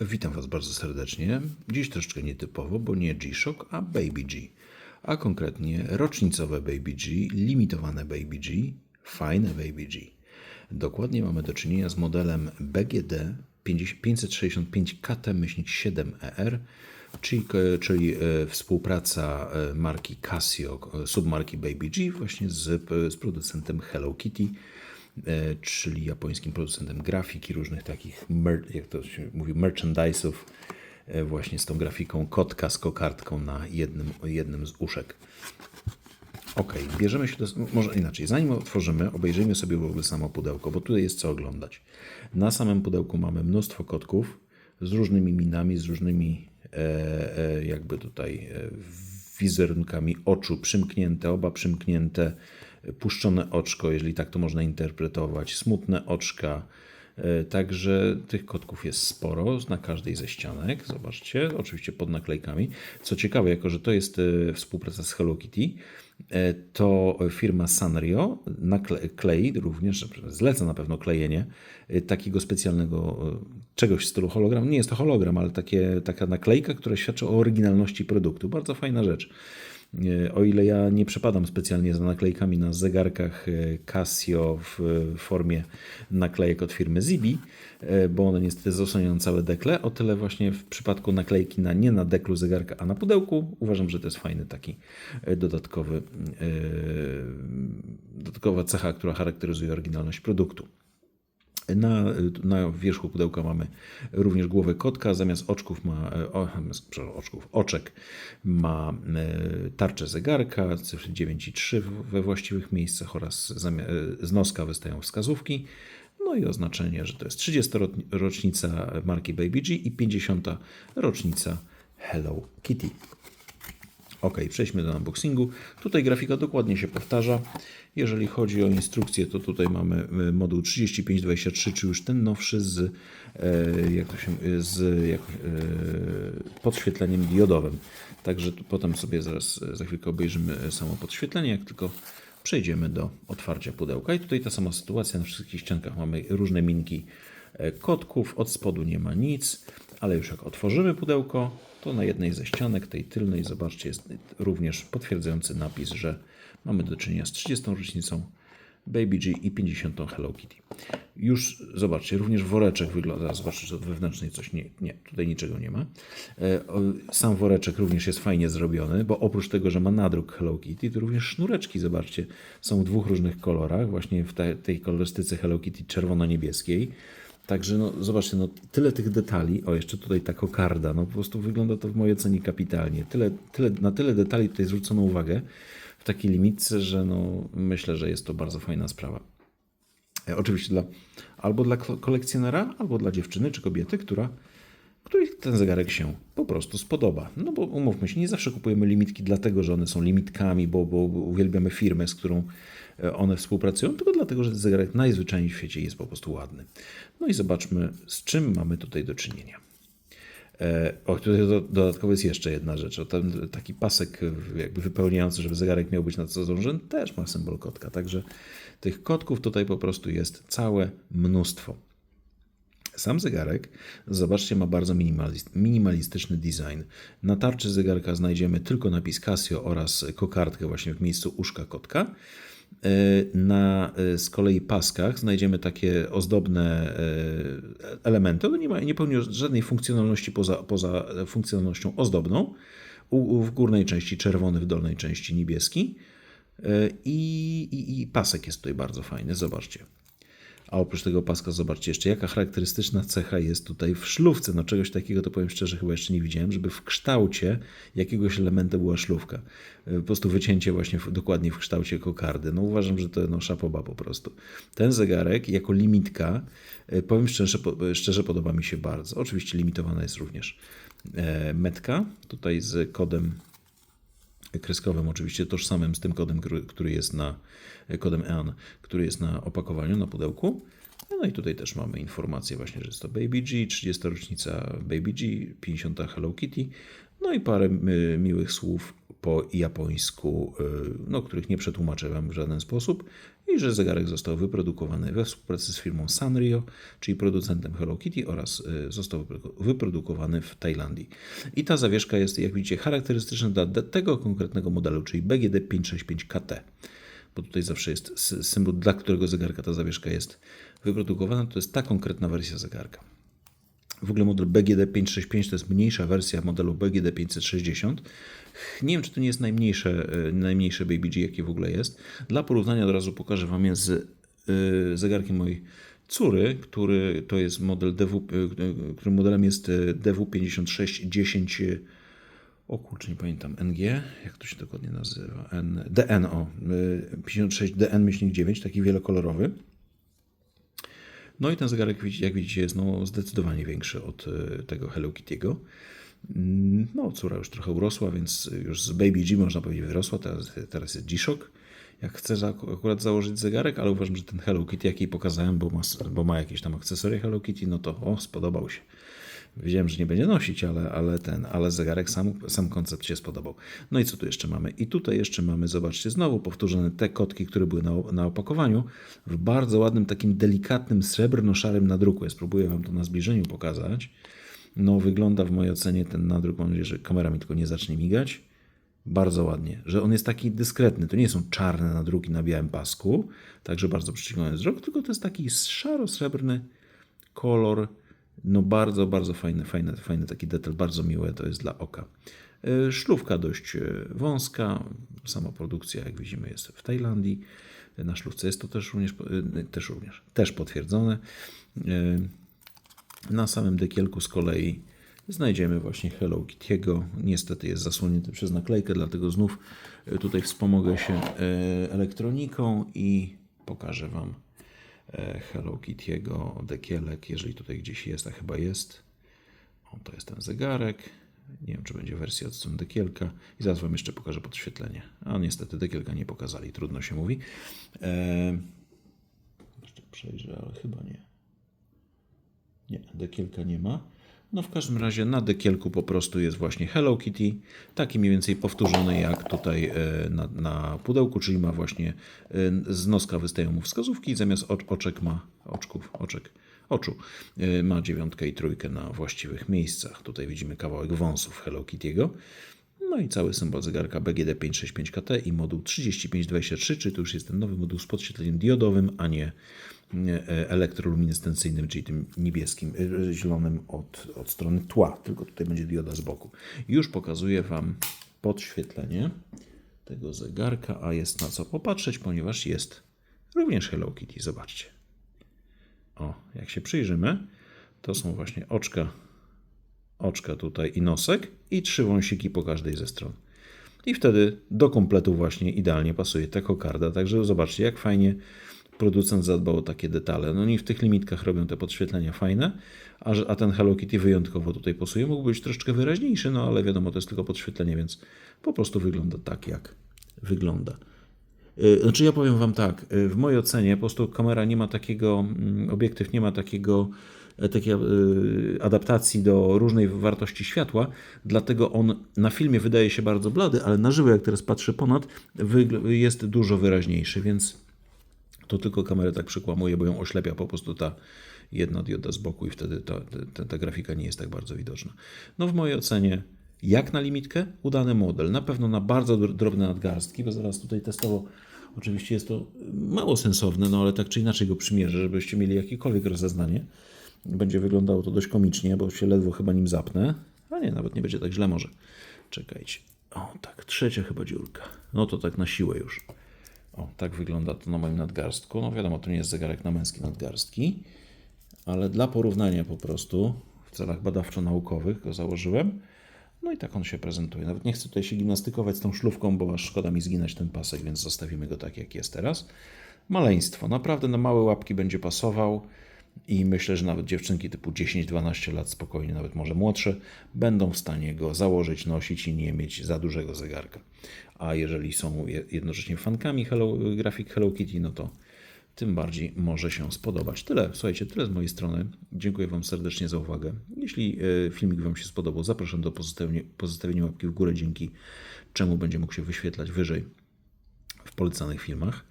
Witam Was bardzo serdecznie. Dziś troszeczkę nietypowo, bo nie G-Shock, a Baby G. A konkretnie rocznicowe Baby G, limitowane Baby G, fajne Baby G. Dokładnie mamy do czynienia z modelem BGD 565 KT-7ER, czyli, czyli e, współpraca e, marki Casio, e, submarki Baby G właśnie z, z producentem Hello Kitty e, czyli japońskim producentem grafiki, różnych takich, jak to się mówi, merchandise'ów, e, właśnie z tą grafiką kotka z kokardką na jednym, jednym z uszek. Ok, bierzemy się do. Może inaczej, zanim otworzymy, obejrzyjmy sobie w ogóle samo pudełko, bo tutaj jest co oglądać. Na samym pudełku mamy mnóstwo kotków z różnymi minami, z różnymi e, e, jakby tutaj e, wizerunkami oczu przymknięte, oba przymknięte, e, puszczone oczko, jeżeli tak to można interpretować, smutne oczka. E, Także tych kotków jest sporo na każdej ze ścianek. Zobaczcie, oczywiście pod naklejkami. Co ciekawe, jako że to jest e, współpraca z Hello Kitty, e, to firma Sanrio klei również, zleca na pewno klejenie takiego specjalnego czegoś w stylu hologram. Nie jest to hologram, ale takie, taka naklejka, która świadczy o oryginalności produktu. Bardzo fajna rzecz. E, O ile ja nie przepadam specjalnie za naklejkami na zegarkach e, Casio w formie naklejek od firmy Zibi, e, bo one niestety zasłaniają całe dekle, o tyle właśnie w przypadku naklejki na, nie na deklu zegarka, a na pudełku uważam, że to jest fajny taki dodatkowy, dodatkowa cecha, która charakteryzuje oryginalność produktu. Na, na wierzchu pudełka mamy również głowę kotka, zamiast oczków ma, e, o, oczków, oczek ma e, tarczę zegarka, cyfry 9 i 3 we właściwych miejscach oraz e, z noska wystają wskazówki. No i oznaczenie, że to jest 30. ro- rocznica marki Baby G i 50. rocznica Hello Kitty. Ok, przejdźmy do unboxingu. Tutaj grafika dokładnie się powtarza. Jeżeli chodzi o instrukcję, to tutaj mamy e, moduł 3523, czy już ten nowszy z, e, jak to się, z jak, e, podświetleniem diodowym. Także potem sobie zaraz za chwilkę obejrzymy samo podświetlenie, jak tylko przejdziemy do otwarcia pudełka. I tutaj ta sama sytuacja, na wszystkich ściankach mamy różne minki kotków, od spodu nie ma nic, ale już jak otworzymy pudełko, to na jednej ze ścianek, tej tylnej, zobaczcie, jest również potwierdzający napis, że mamy do czynienia z 30. rocznicą Baby G i 50. Hello Kitty. Już zobaczcie, również woreczek wygląda. Zobaczcie, że od wewnętrznej coś nie, nie, tutaj niczego nie ma. E, Sam woreczek również jest fajnie zrobiony, bo oprócz tego, że ma nadruk Hello Kitty, to również sznureczki, zobaczcie, są w dwóch różnych kolorach, właśnie w te, tej kolorystyce Hello Kitty czerwono-niebieskiej. Także no, zobaczcie, no, tyle tych detali. O, jeszcze tutaj ta kokarda. No, po prostu wygląda to w mojej ocenie kapitalnie. Tyle, tyle, na tyle detali tutaj zwrócono uwagę w takiej limitce, że no, myślę, że jest to bardzo fajna sprawa. E, Oczywiście dla, albo dla ko- kolekcjonera, albo dla dziewczyny czy kobiety, która, której ten zegarek się po prostu spodoba. No bo umówmy się, nie zawsze kupujemy limitki dlatego, że one są limitkami, bo, bo uwielbiamy firmę, z którą e, one współpracują, tylko dlatego, że ten zegarek najzwyczajniej w świecie jest po prostu ładny. No i zobaczmy, z czym mamy tutaj do czynienia. E, O, tutaj do, dodatkowo jest jeszcze jedna rzecz. O, ten taki pasek e, jakby wypełniający, żeby zegarek miał być na co zdążony, też ma symbol kotka. Także tych kotków tutaj po prostu jest całe mnóstwo. Sam zegarek, zobaczcie, ma bardzo minimalist, minimalistyczny design. Na tarczy zegarka znajdziemy tylko napis Casio oraz kokardkę właśnie w miejscu uszka kotka. E, Na e, z kolei paskach znajdziemy takie ozdobne e, elementy. One nie, ma, nie pełnią żadnej funkcjonalności poza, poza funkcjonalnością ozdobną. U, w górnej części czerwony, w dolnej części niebieski. I, i, I pasek jest tutaj bardzo fajny, zobaczcie. A oprócz tego paska, zobaczcie jeszcze, jaka charakterystyczna cecha jest tutaj w szlówce. No czegoś takiego, to powiem szczerze, chyba jeszcze nie widziałem, żeby w kształcie jakiegoś elementu była szlówka. E, Po prostu wycięcie właśnie w, dokładnie w kształcie kokardy. No uważam, że to no szapoba po prostu. Ten zegarek jako limitka, e, powiem szczerze, szczerze podoba mi się bardzo. Oczywiście limitowana jest również e, metka, tutaj z kodem kreskowym, oczywiście tożsamym z tym kodem, który, jest na kodem EAN, który jest na opakowaniu, na pudełku. No i tutaj też mamy informację właśnie, że jest to Baby G, 30. rocznica Baby G, 50. Hello Kitty, no i parę y, miłych słów po japońsku, y, no, których nie przetłumaczę Wam w żaden sposób, i że zegarek został wyprodukowany we współpracy z firmą Sanrio, czyli producentem Hello Kitty, oraz y, został wyprodu- wyprodukowany w Tajlandii. I ta zawieszka jest, jak widzicie, charakterystyczna dla tego konkretnego modelu, czyli BGD 565KT bo tutaj zawsze jest sy- symbol, dla którego zegarka ta zawieszka jest wyprodukowana, to jest ta konkretna wersja zegarka. W ogóle model BGD 565 to jest mniejsza wersja modelu BGD 560. Nie wiem, czy to nie jest najmniejsze, e, najmniejsze Baby G, jakie w ogóle jest. Dla porównania od razu pokażę Wam je z y, zegarkiem mojej córy, który to jest model DW, y, którym modelem jest y, DW5610 y, o kurczę, nie pamiętam. NG, jak to się dokładnie nazywa? N, DN, o. y, 56DN-9, taki wielokolorowy. No i ten zegarek, jak widzicie, jest no, zdecydowanie większy od tego Hello Kitty'ego. No, córa już trochę urosła, więc już z Baby G można powiedzieć wyrosła, teraz, teraz jest G-Shock. Jak chcę akurat założyć zegarek, ale uważam, że ten Hello Kitty, jaki pokazałem, bo ma, bo ma jakieś tam akcesoria Hello Kitty, no to o, spodobał się. Wiedziałem, że nie będzie nosić, ale, ale ten, ale zegarek sam, sam koncept się spodobał. No i co tu jeszcze mamy? I tutaj jeszcze mamy, zobaczcie, znowu powtórzone te kotki, które były na, na opakowaniu, w bardzo ładnym, takim delikatnym, srebrno-szarym nadruku. Ja spróbuję Wam to na zbliżeniu pokazać. No, wygląda w mojej ocenie ten nadruk, mam nadzieję, że kamera mi tylko nie zacznie migać. Bardzo ładnie, że on jest taki dyskretny. To nie są czarne nadruki na białym pasku, także bardzo przyciągający wzrok, tylko to jest taki szaro-srebrny kolor. No bardzo, bardzo fajny, fajny, fajny taki detal, bardzo miłe to jest dla oka. E, Szlówka dość e, wąska, sama produkcja jak widzimy jest w Tajlandii. E, Na szlówce jest to też również, też również też potwierdzone. Na samym dekielku z kolei znajdziemy właśnie Hello Kitty'ego. Niestety jest zasłonięty przez naklejkę, dlatego znów e, tutaj wspomogę się e, elektroniką i pokażę Wam e, Hello Kitty'ego dekielek, jeżeli tutaj gdzieś jest, a chyba jest. O, to jest ten zegarek. Nie wiem, czy będzie wersja od dekielka. I zaraz Wam jeszcze pokażę podświetlenie. A niestety dekielka nie pokazali, trudno się mówi. E... Jeszcze przejrzę, ale chyba nie. Nie, dekielka nie ma. No w każdym razie na dekielku po prostu jest właśnie Hello Kitty, taki mniej więcej powtórzony jak tutaj e, na, na pudełku, czyli ma właśnie e, z noska wystają mu wskazówki, zamiast oc- oczek ma oczków, oczek, oczu e, ma dziewiątkę i trójkę na właściwych miejscach. Tutaj widzimy kawałek wąsów Hello Kitty'ego. No i cały symbol zegarka BGD 565KT i moduł 3523, czyli to już jest ten nowy moduł z podświetleniem diodowym, a nie e, elektroluminescencyjnym, czyli tym niebieskim, e, zielonym od, od strony tła, tylko tutaj będzie dioda z boku. Już pokazuję Wam podświetlenie tego zegarka, a jest na co popatrzeć, ponieważ jest również Hello Kitty. Zobaczcie. O, jak się przyjrzymy, to są właśnie oczka oczka tutaj i nosek i trzy wąsiki po każdej ze stron. I wtedy do kompletu właśnie idealnie pasuje ta kokarda. Także zobaczcie, jak fajnie producent zadbał o takie detale. No i w tych limitkach robią te podświetlenia fajne, a, a ten Hello Kitty wyjątkowo tutaj pasuje. Mógł być troszeczkę wyraźniejszy, no ale wiadomo, to jest tylko podświetlenie, więc po prostu wygląda tak, jak wygląda. Y, Znaczy ja powiem Wam tak, y, w mojej ocenie po prostu kamera nie ma takiego, mm, obiektyw nie ma takiego, takiej y, adaptacji do różnej wartości światła, dlatego on na filmie wydaje się bardzo blady, ale na żywo jak teraz patrzę ponad, jest dużo wyraźniejszy, więc to tylko kamerę tak przykłamuje, bo ją oślepia po prostu ta jedna dioda z boku i wtedy ta, ta, ta grafika nie jest tak bardzo widoczna. No w mojej ocenie, jak na limitkę, udany model. Na pewno na bardzo dr- drobne nadgarstki, bo zaraz tutaj testowo, oczywiście jest to mało sensowne, no ale tak czy inaczej go przymierzę, żebyście mieli jakiekolwiek rozeznanie. Będzie wyglądało to dość komicznie, bo się ledwo chyba nim zapnę. A nie, nawet nie będzie tak źle może. Czekajcie. O, tak, trzecia chyba dziurka. No to tak na siłę już. O, tak wygląda to na moim nadgarstku. No wiadomo, to nie jest zegarek na męskie nadgarstki, ale dla porównania po prostu, w celach badawczo-naukowych go założyłem. No i tak on się prezentuje. Nawet nie chcę tutaj się gimnastykować z tą szlówką, bo aż szkoda mi zginać ten pasek, więc zostawimy go tak, jak jest teraz. Maleństwo. Naprawdę na małe łapki będzie pasował i myślę, że nawet dziewczynki typu 10-12 lat, spokojnie, nawet może młodsze, będą w stanie go założyć, nosić i nie mieć za dużego zegarka. A jeżeli są je- jednocześnie fankami Hello, grafik Hello Kitty, no to tym bardziej może się spodobać. Tyle, słuchajcie, tyle z mojej strony. Dziękuję Wam serdecznie za uwagę. Jeśli e, filmik Wam się spodobał, zapraszam do pozostawienia, pozostawienia łapki w górę, dzięki czemu będzie mógł się wyświetlać wyżej w polecanych filmach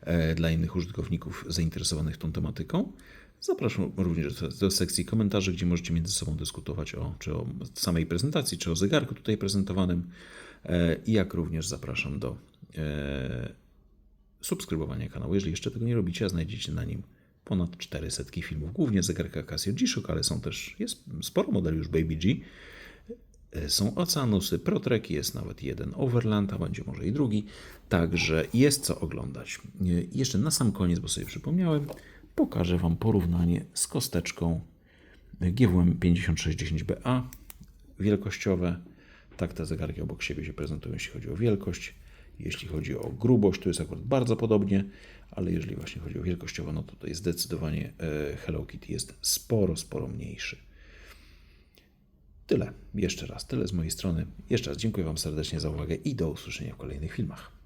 e, dla innych użytkowników zainteresowanych tą tematyką. Zapraszam również do, sekcji komentarzy, gdzie możecie między sobą dyskutować o, czy o samej prezentacji, czy o zegarku tutaj prezentowanym. E, I jak również zapraszam do e, subskrybowania kanału. Jeżeli jeszcze tego nie robicie, a znajdziecie na nim ponad 400 filmów, głównie zegarka Casio G-Shock, ale są też, jest sporo modeli już Baby G. E, Są Oceanusy, Protrek, jest nawet jeden Overland, a będzie może i drugi. Także jest co oglądać. Jeszcze na sam koniec, bo sobie przypomniałem, pokażę Wam porównanie z kosteczką GWM 5610BA wielkościowe. Tak te zegarki obok siebie się prezentują, jeśli chodzi o wielkość. Jeśli chodzi o grubość, to jest akurat bardzo podobnie, ale jeżeli właśnie chodzi o wielkościowo, no to tutaj zdecydowanie e, Hello Kitty jest sporo, sporo mniejszy. Tyle. Jeszcze raz, tyle z mojej strony. Jeszcze raz dziękuję Wam serdecznie za uwagę i do usłyszenia w kolejnych filmach.